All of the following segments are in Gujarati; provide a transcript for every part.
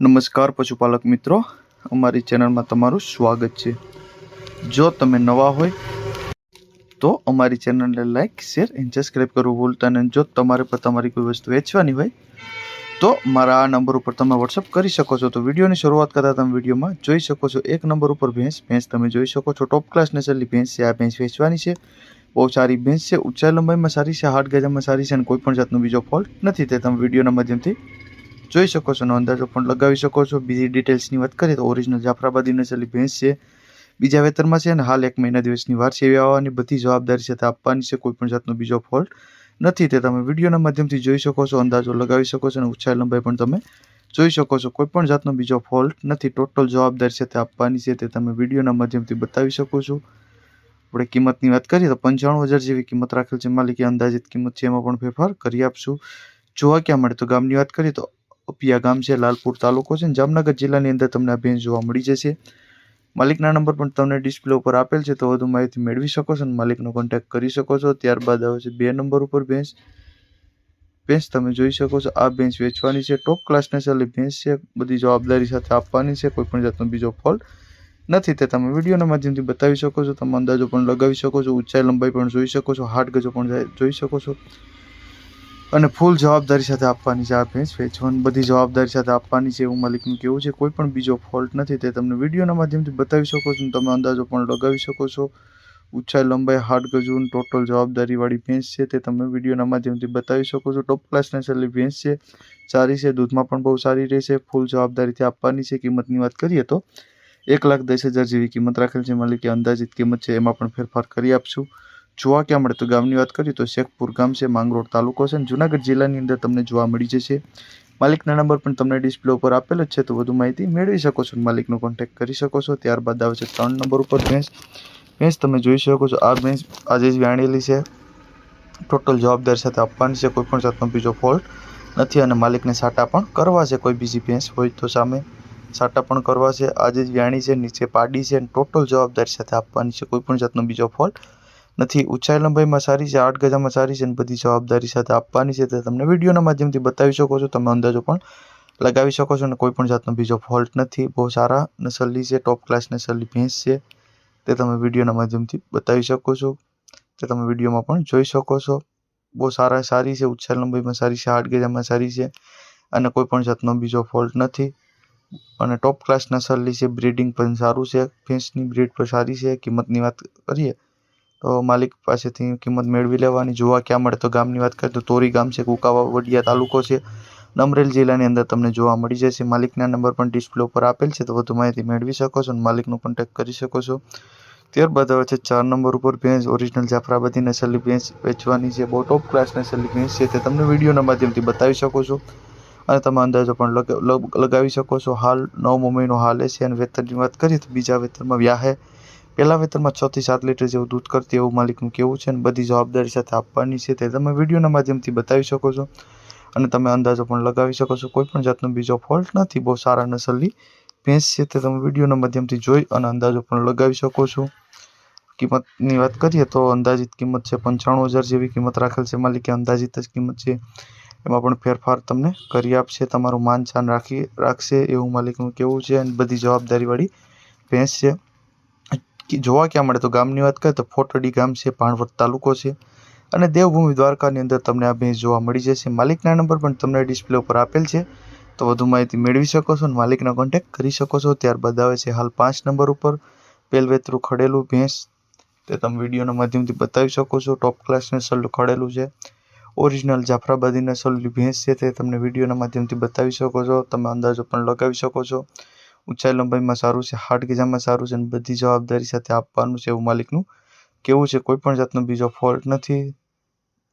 નમસ્કાર પશુપાલક મિત્રો. અમારી ચેનલમાં તમારું સ્વાગત છે. જો તમે નવા હોય, તો અમારી ચેનલને લાઈક શેર એન્ડ સબસ્ક્રાઈબ કરવું ભૂલતા નહીં. જો તમારે પર તમારી કોઈ વસ્તુ વેચવાની હોય, તો મારા આ નંબર ઉપર તમે વોટ્સઅપ કરી શકો છો. તો વિડીયોની શરૂઆત કરતાં તમે વિડીયોમાં જોઈ શકો છો. એક નંબર ઉપર ભેંસ. ભેંસ તમે જોઈ શકો છો. ટોપ ક્લાસ નસલની ભેંસ છે. આ ભેંસ વેચવાની છે. બહુ સારી ભેંસ છે. ઊંચાઈ લંબાઈમાં સારી છે. હાથ ગજામાં સારી છે અને કોઈ પણ જાતનો બીજો ફોલ્ટ નથી. તે તમે વિડીયોના માધ્યમથી જોઈ શકો છો અને અંદાજો પણ લગાવી શકો છો. બીજી ડિટેલ્સની વાત કરીએ તો ઓરિજિનલ જાફરાબાદી નસલી ભેંસ છે. બીજા વેતરમાં છે અને હાલ એક મહિના દિવસની વાર છે એવી આવવાની બધી જવાબદારી છે તે આપવાની છે, કોઈપણ જાતનો બીજો ફોલ્ટ નથી. તે તમે વિડીયોના માધ્યમથી જોઈ શકો છો, અંદાજો લગાવી શકો છો અને ઊંચાઈ લંબાઈ પણ તમે જોઈ શકો છો. કોઈપણ જાતનો બીજો ફોલ્ટ નથી. ટોટલ જવાબદારી છે તે આપવાની છે, તે તમે વિડીયોના માધ્યમથી બતાવી શકો છો. આપણે કિંમતની વાત કરીએ તો પંચાણું હજાર જેવી કિંમત રાખેલ છે. માલિકી અંદાજિત કિંમત છે એમાં પણ ફેરફાર કરી આપશું. જોવા ક્યાં મળે તો ગામની વાત કરીએ તો અપિયા ગામ છે, લાલપુર તાલુકો છે. જામનગર જિલ્લાની અંદર તમને આ ભેંસ જોવા મળી જશે. માલિકના નંબર પણ તમને ડિસ્પ્લે ઉપર આપેલ છે, તો વધુ માહિતી મેળવી શકો છો અને માલિકનો કોન્ટેક્ટ કરી શકો છો. ત્યારબાદ આવે છે બે નંબર ઉપર ભેંસ. ભેંસ તમે જોઈ શકો છો, આ ભેંસ વેચવાની છે. ટોપ ક્લાસ નસલની ભેંસ છે. બધી જવાબદારી સાથે આપવાની છે. કોઈ પણ જાતનો બીજો ફોલ્ટ નથી. તે તમે વિડીયોના માધ્યમથી બતાવી શકો છો. તમે અંદાજો પણ લગાવી શકો છો. ઊંચાઈ, લંબાઈ પણ જોઈ શકો છો. હાર્ટ ગજો પણ જોઈ શકો છો. અને ફૂલ જવાબદારી સાથે આપવાની છે આ ભેંસ. વેચવાની બધી જવાબદારી સાથે આપવાની છે એવું માલિકનું કેવું છે. કોઈ પણ બીજો ફોલ્ટ નથી. તે તમને વિડીયોના માધ્યમથી બતાવી શકો છો તમે અંદાજો પણ લગાવી શકો છો. ઊંચાઈ લંબાઈ હાર્ડ ગજુન ટોટલ જવાબદારીવાળી ભેંસ છે તે તમે વિડીયોના માધ્યમથી બતાવી શકો છો. ટોપ ક્લાસ નસલની ભેંસ છે. સારી છે. દૂધમાં પણ બહુ સારી રહેશે. ફૂલ જવાબદારીથી આપવાની છે. કિંમતની વાત કરીએ તો એક લાખ દસ હજાર જેવી કિંમત રાખેલ છે મલિકે. અંદાજિત કિંમત છે. એમાં પણ ફેરફાર કરી આપશું. જોવા ક્યાં મળે? તો ગામની વાત કરીએ તો શેખપુર ગામ છે, માંગરોળ તાલુકો છે અને જુનાગઢ જિલ્લાની અંદર તમને જોવા મળી જશે. માલિકના નંબર પણ તમને ડિસ્પ્લે ઉપર આપેલો છે, તો વધુ માહિતી મેળવી શકો છો માલિકનો કોન્ટેક્ટ કરી શકો છો. ત્યારબાદ આવે છે ત્રણ નંબર ઉપર ભેંસ. ભેંસ તમે જોઈ શકો છો, આ ભેંસ આજે જ વ્યાણેલી છે. ટોટલ જવાબદારી સાથે આપવાની છે, કોઈ પણ જાતનો બીજો ફોલ્ટ નથી અને માલિકને સાટા પણ કરવા છે, કોઈ બીજી ભેંસ હોય તો સામે સાટા પણ કરવા છે. આજે જ વ્યાણી છે, નીચે પાડી છે ટોટલ જવાબદારી સાથે આપવાની છે, કોઈ પણ જાતનો બીજો ફોલ્ટ નથી. ઊંચાઈ લંબાઈમાં સારી છે, આઠ ગજામાં સારી છે અને બધી જવાબદારી સાથે આપવાની છે. તે તમને વિડીયોના માધ્યમથી બતાવી શકો છો. તમે અંદાજો પણ લગાવી શકો છો અને કોઈ પણ જાતનો બીજો ફોલ્ટ નથી. બહુ સારા નસલની છે ટોપ ક્લાસ નસલની ભેંસ છે. તે તમે વિડીયોના માધ્યમથી બતાવી શકો છો. તે તમે વિડીયોમાં પણ જોઈ શકો છો. બહુ સારા, સારી છે. ઊંચાઈ લંબાઈમાં સારી છે, આઠ ગજામાં સારી છે અને કોઈ પણ જાતનો બીજો ફોલ્ટ નથી. અને ટોપ ક્લાસ નસલની છે બ્રીડિંગ પણ સારું છે. ભેંસની બ્રીડ પણ સારી છે. કિંમતની વાત કરીએ તો માલિક પાસેથી કિંમત મેળવી લેવાની. જોવા ક્યાં મળે તો ગામની વાત કરીએ તો તોરી ગામ છે, કુકાવા વડિયા તાલુકો છે. નમરેલ જિલ્લાની અંદર તમને જોવા મળી જશે. માલિકના નંબર પણ ડિસ્પ્લે ઉપર આપેલ છે, તો વધુ માહિતી મેળવી શકો છો અને માલિકનો કોન્ટેક્ટ કરી શકો છો. ત્યારબાદ આવે છે, ચાર નંબર ઉપર ભેંસ ઓરિજિનલ જાફરાબાદી નસલની ભેંસ વેચવાની છે. બહુ ટોપ ક્લાસ નસલની ભેંસ છે, તે તમને વિડીયોના માધ્યમથી બતાવી શકો છો. અને તમે અંદાજો પણ લગાવી શકો છો. હાલ નવમો મહિનો હાલે છે અને વેતનની વાત કરીએ તો બીજા વેતનમાં વ્યાહે પહેલા વેતનમાં છ થી સાત લીટર જેવું દૂધ કરતી એવું માલિકનું કેવું છે અને બધી જવાબદારી સાથે આપવાની છે તે તમે વિડીયોના માધ્યમથી બતાવી શકો છો અને તમે અંદાજો પણ લગાવી શકો છો. કોઈ પણ જાતનો બીજો ફોલ્ટ નથી, બહુ સારા નસલની ભેંસ છે તે તમે વિડીયોના માધ્યમથી જોઈ અને અંદાજો પણ લગાવી શકો છો. કિંમતની વાત કરીએ તો અંદાજિત કિંમત છે પંચાણું હજાર જેવી કિંમત રાખેલ છે. માલિકે અંદાજિત જ કિંમત છે, એમાં પણ ફેરફાર તમને કરી આપશે, તમારું માન ચાન રાખી રાખશે એવું માલિકનું કેવું છે અને બધી જવાબદારીવાળી ભેંસ છે. જોવા ક્યાં મળે તો ગામની વાત કરીએ તો ફોટડી ગામ છે, ભાણવડ તાલુકો છે. અને દેવભૂમિ દ્વારકાની અંદર તમને આ ભેંસ જોવા મળી જશે. માલિકના નંબર પણ તમને ડિસ્પ્લે ઉપર આપેલ છે. તો વધુ માહિતી મેળવી શકો છો અને માલિકનો કોન્ટેક્ટ કરી શકો છો. ત્યારબાદ આવે છે હાલ પાંચ નંબર ઉપર પેલવેતરું ખડેલું ભેંસ. તે તમે વિડીયોના માધ્યમથી બતાવી શકો છો. ટોપ ક્લાસ નસલ ખડેલું છે. ઓરિજિનલ જાફરાબાદી નસલની ભેંસ છે તે તમને વિડીયોના માધ્યમથી બતાવી શકો છો. તમે અંદાજો પણ લગાવી શકો છો. ઊંચાઈ લંબાઈમાં સારું છે, હાર્ટ ગીજામાં સારું છે અને બધી જવાબદારી સાથે આપવાનું છે એવું માલિકનું. કેવું છે? કોઈ પણ જાતનો બીજો ફોલ્ટ નથી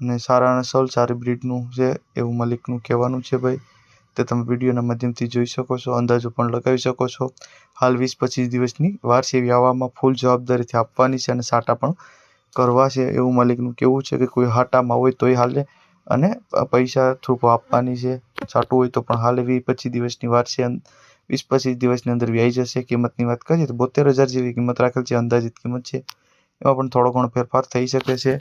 અને સારા નસલ સારી બ્રીડનું છે એવું માલિકનું કહેવાનું છે ભાઈ. તે તમે વિડીયોના માધ્યમથી જોઈ શકો છો, અંદાજો પણ લગાવી શકો છો. હાલ વીસ પચીસ દિવસની વાર છે ફૂલ જવાબદારીથી આપવાની છે અને સાટા પણ કરવા છે એવું માલિકનું કેવું છે કે કોઈ હાટામાં હોય તોય હાલે. અને પૈસા થ્રુ આપવાની છે. સાટું હોય તો પણ હાલ એવી પચીસ દિવસની વાત છે વીસ પચીસ દિવસની અંદર વ્યાઈ જશે કિંમતની વાત કરીએ તો બોતેર હજાર જેવી કિંમત રાખેલ છે, અંદાજિત કિંમત છે. એમાં પણ થોડો ઘણો ફેરફાર થઈ શકે છે.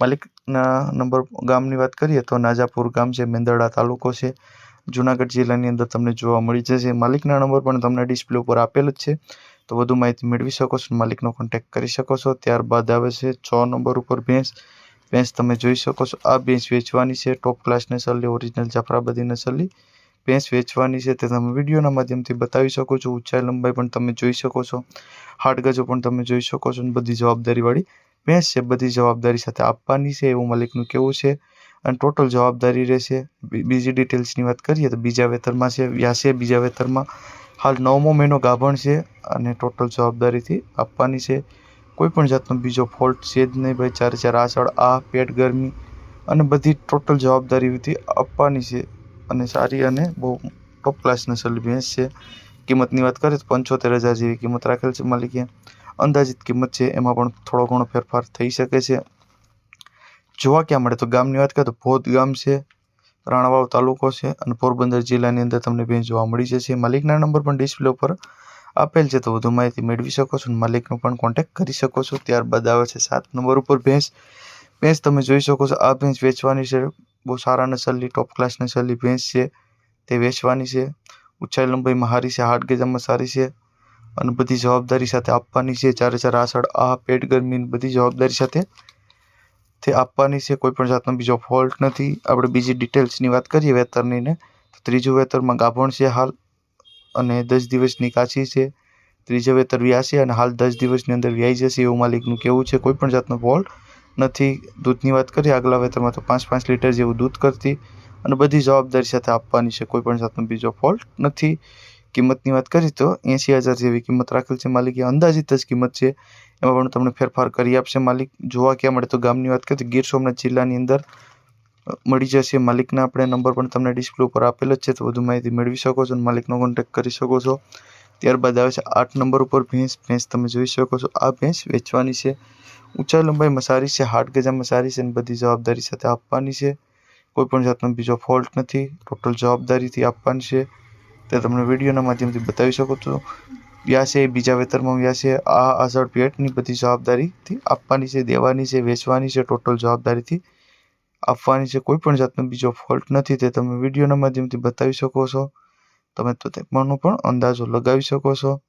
માલિકના નંબર ગામની વાત કરીએ તો નાજાપુર ગામ છે, મેંદરડા તાલુકો છે. જુનાગઢ જિલ્લાની અંદર તમને જોવા મળી જશે. માલિકના નંબર પણ તમને ડિસ્પ્લે ઉપર આપેલ જ છે. તો વધુ માહિતી મેળવી શકો છો માલિકનો કોન્ટેક્ટ કરી શકો છો. ત્યારબાદ આવે છે છ નંબર ઉપર ભેંસ. ભેંસ તમે જોઈ શકો છો. આ ભેંસ વેચવાની છે. ટોપ ક્લાસ નસલની ઓરિજિનલ જાફરાબાદી નસલની ભેંસ વેચવાની છે તે તમે વિડીયોના માધ્યમથી બતાવી શકો છો. ઊંચાઈ લંબાઈ પણ તમે જોઈ શકો છો. હાડ ગજો પણ તમે જોઈ શકો છો અને બધી જવાબદારીવાળી ભેંસ છે. બધી જવાબદારી સાથે આપવાની છે. એવું માલિકનું કેવું છે. અને ટોટલ જવાબદારી રહેશે. બીજી ડિટેલ્સની વાત કરીએ તો બીજા વેતરમાં છે. વ્યાસે બીજા વેતરમાં. હાલ નવમો મહિનો ગાભણ છે અને ટોટલ જવાબદારીથી આપવાની છે. કોઈ પણ જાતનો બીજો ફોલ્ટ છે જ નહીં ભાઈ. ચારે ચાર આસળ આ પેટ ગરમી અને બધી ટોટલ જવાબદારીથી આપવાની છે અને સારી અને બહુ ટોપ ક્લાસ નસલની ભેંસ છે. કિંમતની વાત કરીએ તો પંચોતેર હજાર જેવી કિંમત રાખેલ છે માલિકે. અંદાજિત કિંમત છે એમાં પણ થોડો ઘણો ફેરફાર થઈ શકે છે. જોવા ક્યાં મળે તો ગામની વાત કરીએ તો ભોદ ગામ છે, રાણાવાવ તાલુકો છે અને પોરબંદર જિલ્લાની અંદર તમને ભેંસ જોવા મળી જશે. માલિકના નંબર પણ ડિસ્પ્લે ઉપર આપેલ છે તો વધુ માહિતી મેળવી શકો છો માલિકનો પણ કોન્ટેક્ટ કરી શકો છો. ત્યારબાદ આવે છે સાત નંબર ઉપર ભેંસ. ભેંસ તમે જોઈ શકો છો, આ ભેંસ વેચવાની છે. બહુ સારા નસલની ટોપ ક્લાસ નસલની ભેંસ છે. તે વેચવાની છે. ઊંચાઈ લંબાઈમાં સારી છે, હાડ ગજામાં સારી છે. અને બધી જવાબદારી સાથે આપવાની છે. ચારે ચાર આસળ આ પેટ ગરમી બધી જવાબદારી સાથે તે આપવાની છે. કોઈ પણ જાતનો બીજો ફોલ્ટ નથી. આપણે બીજી ડિટેલ્સની વાત કરીએ વેતરની ને તો ત્રીજું વેતરમાં ગાભણ છે હાલ. અને દસ દિવસની કાચી છે. ત્રીજા વેતર વ્યાસી અને હાલ દસ દિવસની અંદર વ્યાઈ જશે એવું માલિકનું કહેવું છે. કોઈ પણ જાતનો ફોલ્ટ નથી. દૂધની વાત કરીએ, આગલા વેતરમાં તો પાંચ પાંચ લીટર જેવું દૂધ કરતી અને બધી જવાબદારી સાથે આપવાની છે. કોઈ પણ જાતનો બીજો ફોલ્ટ નથી. કિંમતની વાત કરીએ તો એંસી હજાર જેવી કિંમત રાખેલ છે. માલિકે અંદાજિત જ કિંમત છે. એમાં પણ તમને ફેરફાર કરી આપશે માલિક. જોવા ક્યાં મળે તો ગામની વાત કરીએ તો ગીર સોમનાથ જિલ્લાની અંદર મળી જશે. માલિકના આપણે નંબર પણ તમને ડિસ્પ્લે ઉપર આપેલ જ છે. તો વધુ માહિતી મેળવી શકો છો અને માલિકનો કોન્ટેક્ટ કરી શકો છો. ત્યારબાદ આવે છે આઠ નંબર ઉપર ભેંસ. ભેંસ તમે જોઈ શકો છો. આ ભેંસ વેચવાની છે. ઊંચાઈ લંબાઈમાં સારી છે. હાર્ટ ગજામાં સારી છે અને બધી જવાબદારી સાથે આપવાની છે. કોઈપણ જાતનો બીજો ફોલ્ટ નથી. ટોટલ જવાબદારીથી આપવાની છે. તે તમને વિડીયોના માધ્યમથી બતાવી શકો છો. વ્યાસે બીજા વેતરમાં વ્યાસે આ આઝાદ પેટની બધી જવાબદારીથી આપવાની છે, દેવાની છે, વેચવાની છે. ટોટલ જવાબદારીથી આપવાની છે, કોઈ પણ જાતનો બીજો ફોલ્ટ નથી, તે તમે વિડીયોના માધ્યમથી બતાવી શકો છો. તમે તો તેમાંનો પણ અંદાજો લગાવી શકો છો.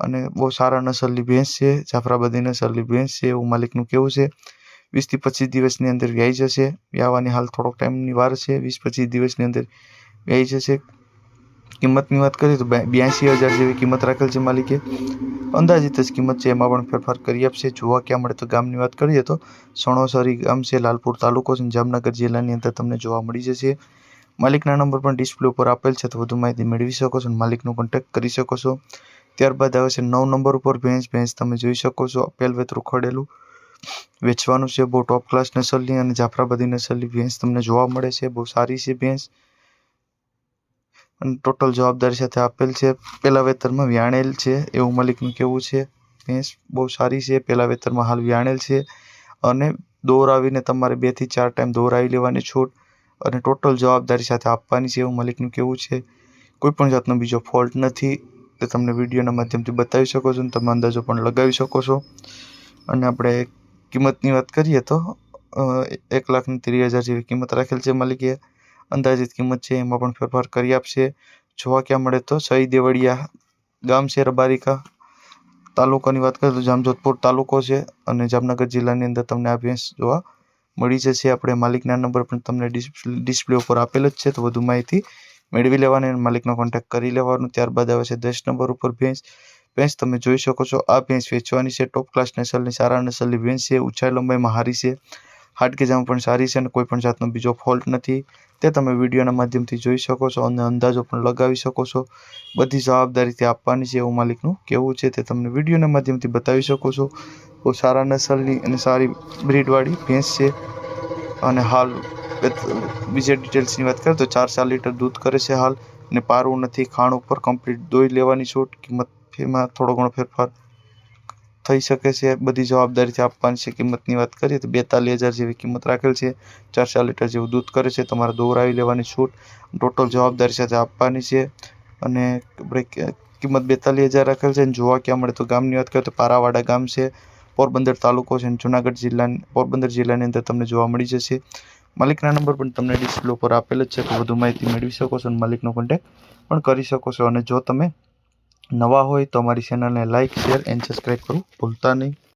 અને બહુ સારા નસલની ભેંસ છે, જાફરાબાદી નસલની ભેંસ છે, એવું માલિકનું કેવું છે. વીસથી પચીસ દિવસની અંદર વ્યાઈ જશે. વ્યાવાની હાલ થોડોક ટાઈમની વાર છે, વીસ પચીસ દિવસની અંદર વ્યાઈ જશે. કિંમતની વાત કરીએ તો બ્યાસી હજાર જેવી કિંમત રાખેલ છે માલિકે. અંદાજિત જ કિંમત છે, એમાં પણ ફેરફાર કરી આપશે. જોવા ક્યાં મળે તો ગામની વાત કરીએ તો સણોસરી ગામ છે, લાલપુર તાલુકો છે જામનગર જિલ્લાની અંદર તમને જોવા મળી જશે. માલિકના નંબર પણ ડિસ્પ્લે ઉપર આપેલ છે, તો વધુ માહિતી મેળવી શકો છો માલિકનો કોન્ટેક્ટ કરી શકો છો. ત્યારબાદ આવે છે નવ નંબર ઉપર ભેંસ. ભેંસ તમે જોઈ શકો છો આપેલ વેતરું ખડેલું. વેચવાનું છે બહુ ટોપ ક્લાસ નસલની અને જાફરાબાદી નસલની ભેંસ તમને જોવા મળે છે. બહુ સારી છે ભેંસ. અને ટોટલ જવાબદારી સાથે આપેલ છે. પહેલા વેતરમાં વ્યાણેલ છે, એવું મલિકનું કહેવું છે. ભેંસ બહુ સારી છે પહેલા વેતરમાં હાલ વ્યાણેલ છે. અને દોરાવીને તમારે બેથી ચાર ટાઈમ દોરાવી લેવાની છૂટ અને ટોટલ જવાબદારી સાથે આપવાની છે, એવું મલિકનું કહેવું છે. કોઈ પણ જાતનો બીજો ફોલ્ટ નથી. તે તમને વિડીયોના માધ્યમથી બતાવી શકો છો અને તમે અંદાજો પણ લગાવી શકો છો. અને આપણે કિંમતની વાત કરીએ તો એક લાખની ત્રીસ હજાર જેવી કિંમત રાખેલ છે માલિકે. અંદાજિત કિંમત છે, એમાં પણ ફેરફાર કરી આપશે. જોવા ક્યાં મળે તો સહી દેવળિયા ગામ છે, રબારિકા તાલુકાની વાત કરીએ તો જામજોધપુર તાલુકો છે અને જામનગર જિલ્લાની અંદર તમને આ ભેંસ જોવા મળી જશે. આપણે માલિકના નંબર પણ તમને ડિસ્પ્લે ઉપર આપેલ જ છે, તો વધુ માહિતી મેળવી લેવાની અને માલિકનો કોન્ટેક્ટ કરી લેવાનો. ત્યારબાદ આવે છે દસ નંબર ઉપર ભેંસ. ભેંસ તમે જોઈ શકો છો, આ ભેંસ વેચવાની છે ટોપ ક્લાસ નસલની, સારા નસલની ભેંસ છે, ઊંચાઈ લંબાઈમાં હારી છે. હાડ ગજામાં પણ સારી છે અને કોઈ પણ જાતનો બીજો ફોલ્ટ નથી. તે તમે વિડીયોના માધ્યમથી જોઈ શકો છો અને અંદાજો પણ લગાવી શકો છો. બધી જવાબદારીથી આપવાની છે એવું માલિકનું કહેવું છે. તે તમને વિડીયોના માધ્યમથી બતાવી શકો છો. બહુ સારા નસલની અને સારી બ્રીડવાળી ભેંસ છે. અને હાલ બીજા ડિટેલ્સની વાત કરીએ તો ચાર ચાર લીટર દૂધ કરે છે હાલ. અને પારવું નથી, ખાણ ઉપર કમ્પ્લીટ દોઈ લેવાની છૂટ. કિંમત, એમાં થોડો ઘણો ફેરફાર થઈ શકે છે? બધી જવાબદારીથી આપવાની છે? કિંમતની વાત કરીએ તો બેતાલીસ હજાર જેવી કિંમત રાખેલ છે. ચારસો લીટર જેવું દૂધ કરે છે. તમારે દોરાવી લેવાની છૂટ. ટોટલ જવાબદારી સાથે આપવાની છે. અને આપણે કિંમત બેતાલીસ હજાર રાખેલ છે. અને જોવા ક્યાં મળે તો ગામની વાત કરીએ તો પારાવાડા ગામ છે. પોરબંદર તાલુકો છે. અને જુનાગઢ જિલ્લાની, પોરબંદર જિલ્લાની અંદર તમને જોવા મળી જશે. માલિકના નંબર પણ તમને ડિસ્પ્લે ઉપર આપેલ જ છે. તો વધુ માહિતી મેળવી શકો છો અને માલિકનો કોન્ટેક્ટ પણ કરી શકો છો. અને જો તમે નવા હોય તો અમારી ચેનલને લાઇક શેર એન્ડ સબસ્ક્રાઈબ કરવું ભૂલતા નહીં.